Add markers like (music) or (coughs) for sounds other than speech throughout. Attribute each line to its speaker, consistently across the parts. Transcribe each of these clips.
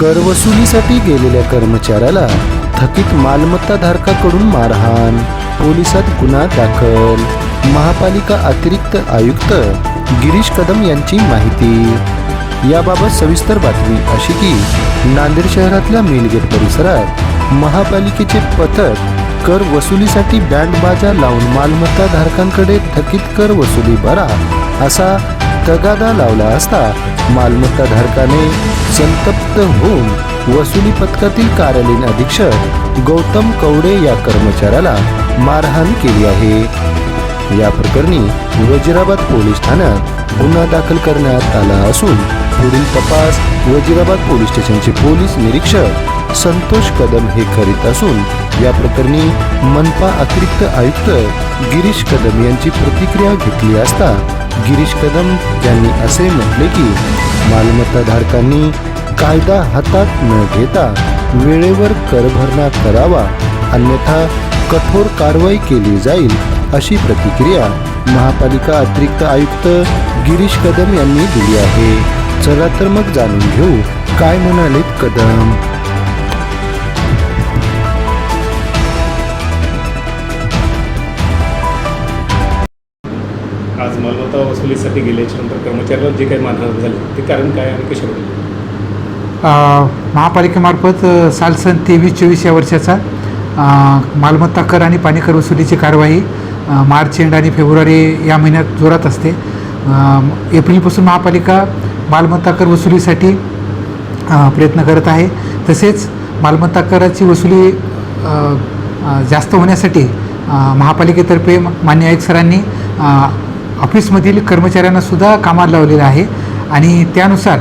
Speaker 1: कर वसुलीसाठी गेलेल्या कर्मचाऱ्याला थकीत मालमत्ता धारकाकडून मारहाण पोलिसात गुन्हा दाखल. महापालिका अतिरिक्त आयुक्त गिरीश कदम यांची माहिती. याबाबत सविस्तर बातमी अशी की नांदेड शहरातल्या मेलगेट परिसरात महापालिकेचे पथक कर वसुलीसाठी बँड बाजा लावून मालमत्ता धारकांकडे थकीत कर वसुली भरा असा तगादा लावला असता मालमत्ता धारकाने संतप्त होऊन वसुली पथकातील कार्यालयीन अधीक्षक गौतम कवडे या कर्मचाऱ्याला मारहाण केली आहे. या प्रकरणी वजिराबाद पोलीस ठाण्यात गुन्हा दाखल करण्यात आला असून पुढील तपास वजिराबाद पोलीस स्टेशनचे पोलीस निरीक्षक संतोष कदम हे करीत असून या प्रकरणी मनपा अतिरिक्त आयुक्त गिरीश कदम यांची प्रतिक्रिया घेतली असता गिरीश कदम यांनी असे म्हटले की मालमत्ता धारकांनी कायदा हातात न घेता वेळेवर कर भरणा करावा अन्यथा कठोर कारवाई केली जाईल अशी प्रतिक्रिया महापालिका अतिरिक्त आयुक्त गिरीश कदम यांनी दिली आहे. चला तर मग जाणून घेऊ काय म्हणालेत कदम?
Speaker 2: आज मालमत्ता वसुलीसाठी गेल्याच्यानंतर कर्मचाऱ्याला जे काही मानहानी झाली ते कारण काय आणि
Speaker 3: कशा महापालिकेमार्फत साल सन तेवीस चोवीस या वर्षाचा मालमत्ता कर आणि पाणी कर वसुलीची कारवाई मार्च एंड आणि फेब्रुवारी या महिन्यात जोरात असते. एप्रिलपासून महापालिका मालमत्ता कर वसुलीसाठी प्रयत्न करत आहे. तसेच मालमत्ता कराची वसुली जास्त होण्यासाठी महापालिकेतर्फे मान्य आयुक्त सरांनी ऑफिसमधील ऑफिसमधील कर्मचाऱ्यांनासुद्धा कामाला लावलेलं आहे आणि त्यानुसार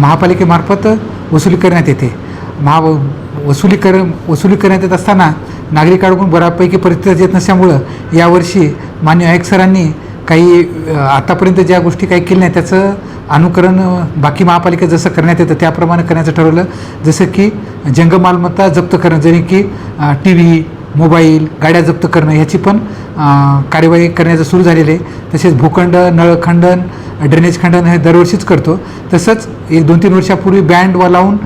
Speaker 3: महापालिकेमार्फत वसुली करण्यात येते. महा वसुली कर वसुली करण्यात येत असताना नागरिकांकडून बऱ्यापैकी प्रतिसाद येत नसल्यामुळं यावर्षी मान्य आयुक्त सरांनी काही आतापर्यंत ज्या गोष्टी काही केल्या नाही त्याचं अनुकरण बाकी महापालिका जसं करण्यात येतं त्याप्रमाणे करण्याचं ठरवलं. जसं की जंग मालमत्ता जप्त करणं जरी की टी व्ही मोबाईल गाड्या जप्त करणं ह्याची पण कार्यवाही करण्याचं सुरू झालेलं आहे. तसेच भूखंड नळखंडन ड्रेनेज खंडन हे दरवर्षीच करतो. तसंच एक दोन तीन वर्षापूर्वी बँड वा लावून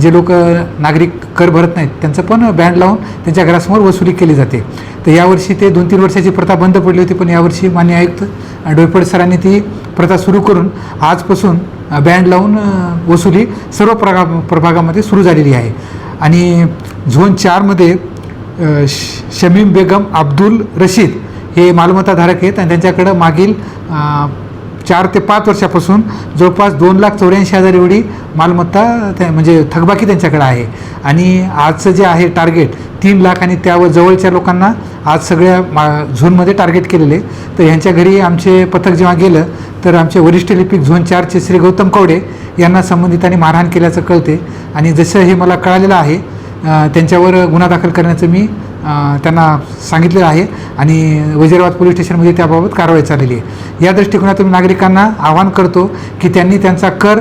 Speaker 3: जे लोक नागरिक कर भरत नाहीत त्यांचं पण बँड लावून त्यांच्या घरासमोर वसुली केली जाते. तर यावर्षी ते दोन तीन वर्षाची प्रथा बंद पडली होती पण यावर्षी मान्य आयुक्त अ, डोयफड सरांनी ती प्रथा सुरू करून आजपासून बँड लावून वसुली सर्व प्रगा प्रभागामध्ये सुरू झालेली आहे. आणि झोन चारमध्ये शमीम बेगम अब्दुल रशीद हे मालमत्ताधारक आहेत आणि त्यांच्याकडं मागील चार ते पाच वर्षापासून जवळपास दोन लाख चौऱ्याऐंशी हजार एवढी मालमत्ता त्या म्हणजे थकबाकी त्यांच्याकडे आहे. आणि आजचं जे आहे टार्गेट तीन लाख आणि त्यावर जवळच्या लोकांना आज सगळ्या मा झोनमध्ये टार्गेट केलेले तर ह्यांच्या घरी आमचे पथक जेव्हा गेलं तर आमचे वरिष्ठ लिपिक झोन चारचे श्री गौतम कवडे यांना संबंधितांनी मारहाण केल्याचं कळते आणि जसं हे मला कळालेलं आहे त्यांच्यावर गुन्हा दाखल करण्याचं मी त्यांना सांगितलेलं आहे. आणि वजिराबाद पोलीस स्टेशनमध्ये त्याबाबत कारवाई चाललेली आहे. या दृष्टिकोनातून नागरिकांना आवाहन करतो की त्यांनी त्यांचा कर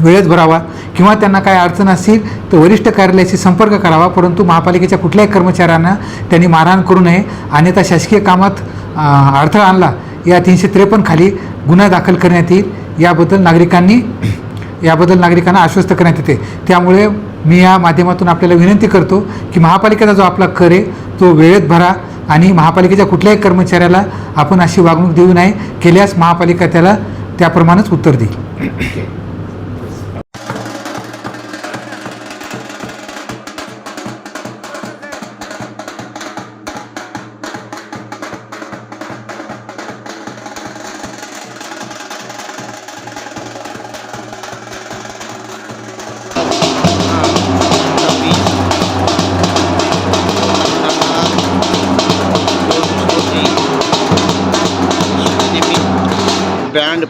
Speaker 3: वेळेत भरावा किंवा त्यांना काय अडचण असतील तर वरिष्ठ कार्यालयाशी संपर्क करावा परंतु महापालिकेच्या कुठल्याही कर्मचाऱ्यांना त्यांनी मारहाण करू नये. अन्यथा शासकीय कामात अडथळा आणला. या तीनशे त्रेपन्न खाली गुन्हा दाखल करण्यात येईल. याबद्दल नागरिकांनी याबद्दल नागरिकांना आश्वस्त करण्यात येते. त्यामुळे मी या माध्यमातून आपल्याला विनंती करतो की महापालिकेचा जो आपला कर आहे तो वेळेत भरा आणि महापालिकेच्या कुठल्याही कर्मचाऱ्याला आपण अशी वागणूक देऊ नये. केल्यास महापालिका त्याला त्याप्रमाणेच उत्तर देईल. (coughs)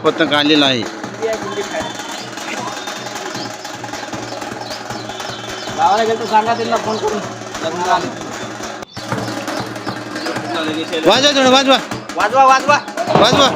Speaker 4: बँड पथक आलेलं आहे
Speaker 5: गावाला गेलो सांगा त्यांना फोन करून लग्नाला आले.
Speaker 4: वाजवा थोडं वाजवा
Speaker 5: वाजवा वाजवा
Speaker 4: वाजवा